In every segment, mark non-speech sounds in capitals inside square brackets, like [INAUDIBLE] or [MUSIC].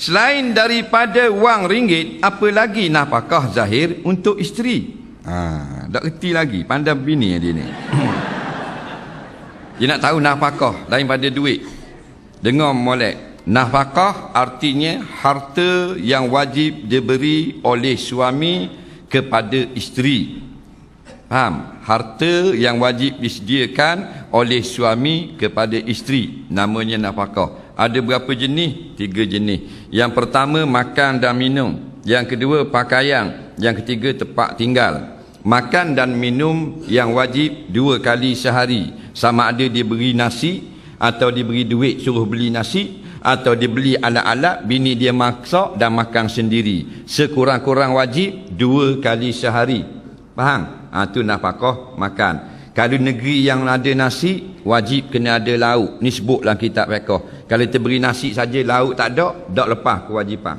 Selain daripada wang ringgit, apa lagi nafkah zahir untuk isteri? Ha, tak reti lagi, pandai bini dia ni. dia nak tahu nafkah lain pada duit. Dengar molek. Nafkah artinya harta yang wajib diberi oleh suami kepada isteri. Faham? Harta yang wajib disediakan oleh suami kepada isteri. Namanya nafkah. Ada berapa jenis? Tiga jenis. Yang pertama makan dan minum. Yang kedua pakaian. Yang ketiga tempat tinggal. Makan dan minum yang wajib dua kali sehari. Sama ada diberi nasi atau diberi duit suruh beli nasi atau dibeli alat-alat bini dia masak dan makan sendiri. Sekurang-kurang wajib dua kali sehari. Faham? Ha, itu nafkah makan. Kalau negeri yang ada nasi, wajib kena ada lauk. Ni sebut dalam kitab fiqh. Kalau terberi nasi saja lauk tak ada, tak lepas kewajipan.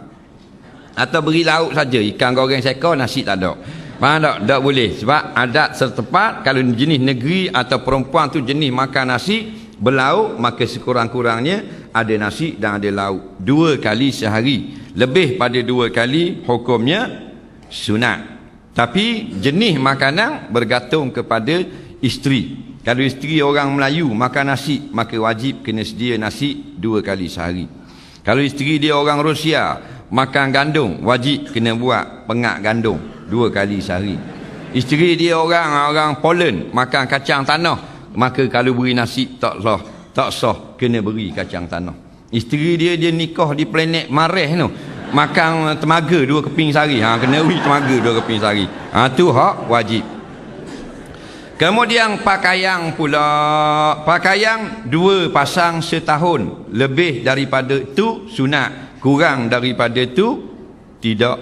Atau beri lauk saja, ikan goreng sekor, nasi tak ada. Faham tak? Tak boleh. Sebab adat setempat, kalau jenis negeri atau perempuan tu jenis makan nasi, berlauk, maka sekurang-kurangnya ada nasi dan ada lauk. Dua kali sehari. Lebih pada dua kali, hukumnya sunat. Tapi jenis makanan bergantung kepada isteri. Kalau isteri orang Melayu makan nasi, maka wajib kena sedia nasi dua kali sehari. Kalau isteri dia orang Rusia, makan gandum, wajib kena buat pengak gandum dua kali sehari. Isteri dia orang orang Poland, makan kacang tanah, maka kalau beri nasi tak sah, tak sah kena beri kacang tanah. Isteri dia dia nikah di planet Mareh tu. Makan temaga dua keping sehari. Ha kena beri temaga dua keping sehari. Ha tu hak wajib. Kemudian pakaian pula. Pakaian dua pasang setahun. Lebih daripada itu sunat. Kurang daripada itu Tidak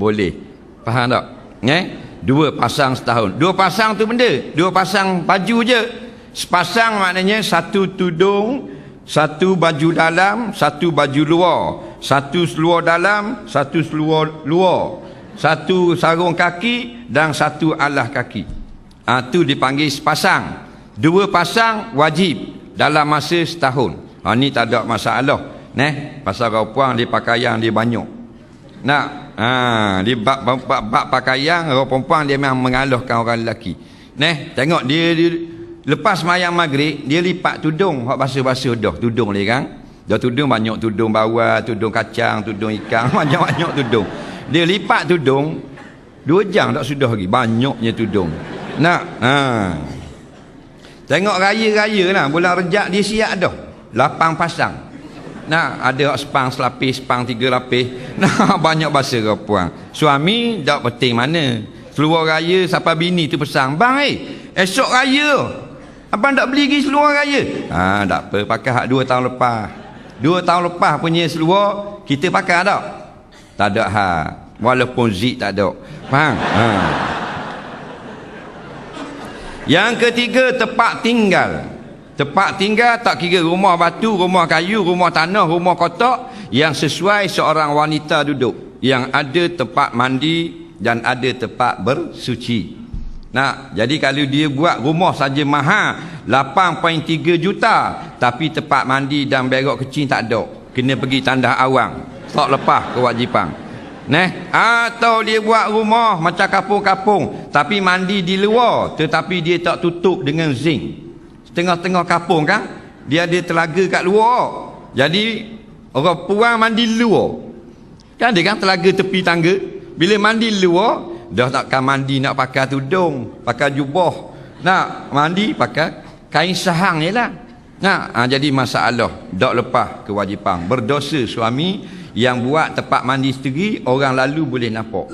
boleh. Faham tak? Eh? Dua pasang setahun. Dua pasang tu benda. Dua pasang baju je. Sepasang maknanya satu tudung Satu baju dalam Satu baju luar. Satu seluar dalam Satu seluar luar. Satu sarung kaki Dan satu alah kaki ha, tu dipanggil sepasang. Dua pasang wajib dalam masa setahun. Ha, ni tak ada masalah Neh, pasal perempuan di pakaian dia banyak. Nak ha, di bab, bab, bab, pakaian orang perempuan dia memang mengalahkan orang lelaki. Neh, tengok dia, dia lepas mayang maghrib dia lipat tudung. Hak basuh-basuh dah tudung dia kan? Dah tudung banyak tudung bawah tudung kacang tudung ikan [LAUGHS] banyak-banyak tudung. Dia lipat tudung dua jam tak sudah lagi banyaknya tudung nak? Ha. tengok raya-raya lah. Bulan rejak dia siap dah. Lapang pasang. Nak? Ada sepang selapis sepang tiga lapis [LAUGHS] nah banyak bahasa puan. Suami tak penting mana. Seluar raya siapa bini tu pesang bang eh esok raya. Abang tak beli lagi seluar raya? Ha, tak apa pakai hak dua tahun lepas. Dua tahun lepas punya seluar kita pakai tak tak ada hak. Walaupun zik tak ada. Faham? Ha. Yang ketiga tempat tinggal. Tempat tinggal tak kira rumah batu, rumah kayu, rumah tanah, rumah kotak yang sesuai seorang wanita duduk. Yang ada tempat mandi dan ada tempat bersuci. Nah, jadi kalau dia buat rumah saja mahal 8.3 juta tapi tempat mandi dan berok kecil tak ada. Kena pergi tanda awang. Tak lepas kewajipan. Neh, atau dia buat rumah macam kapung-kapung tapi mandi di luar tetapi dia tak tutup dengan zinc. Tengah-tengah kapung kan, dia ada telaga kat luar. Jadi orang puang mandi luar. Kan dia kan telaga tepi tangga. Bila mandi luar, dah takkan mandi nak pakai tudung, pakai jubah. Nak mandi pakai kain sahang jelah. Nah, ha, jadi masalah dak lepas kewajipan berdosa suami yang buat tempat mandi isteri orang lalu boleh nampak.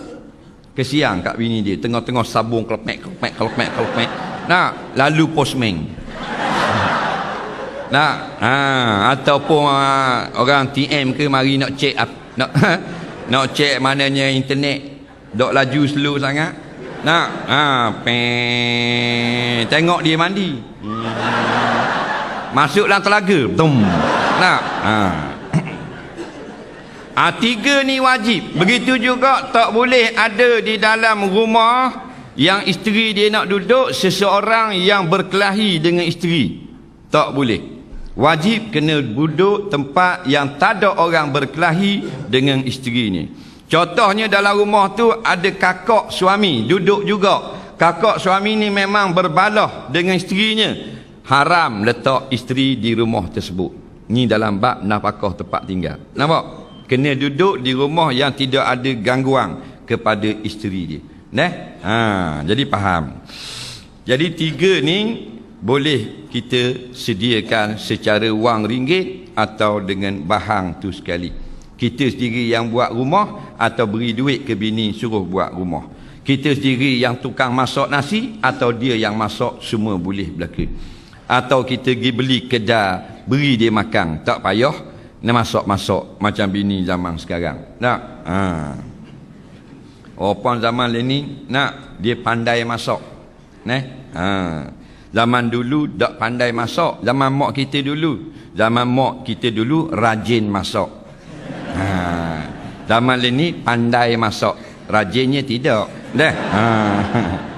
Kesian kat bini dia. Tengah-tengah sabung kelepek kelepek kelepek kelepek. Nak lalu postman. [LAUGHS] Nak ha, ataupun uh, orang TM ke mari nak cek nak [LAUGHS] nak cek mananya internet. Dok laju slow sangat. Nak ha tengok dia mandi. Hmm. masuk dalam telaga. Tum nak ha Ha, tiga ni wajib. Begitu juga tak boleh ada di dalam rumah yang isteri dia nak duduk seseorang yang berkelahi dengan isteri. Tak boleh. wajib kena duduk tempat yang tak ada orang berkelahi dengan isterinya contohnya dalam rumah tu ada kakak suami duduk juga kakak suami ni memang berbalah dengan isterinya haram letak isteri di rumah tersebut ni dalam bab nafkah tempat tinggal nampak kena duduk di rumah yang tidak ada gangguan kepada isteri dia Nah, ha, jadi faham. Jadi tiga ni boleh kita sediakan secara wang ringgit atau dengan bahan tu sekali. Kita sendiri yang buat rumah atau beri duit ke bini suruh buat rumah. Kita sendiri yang tukang masak nasi atau dia yang masak semua boleh berlaku. Atau kita pergi beli kedai beri dia makan tak payah nak masak-masak macam bini zaman sekarang. Tak? Ha. Orang zaman ni nak dia pandai masak. Neh. Ha. Zaman dulu tak pandai masak. Zaman mak kita dulu. Zaman mak kita dulu rajin masak. Ha. Zaman ni pandai masak. Rajinnya tidak. Dah. Ha. [LAUGHS]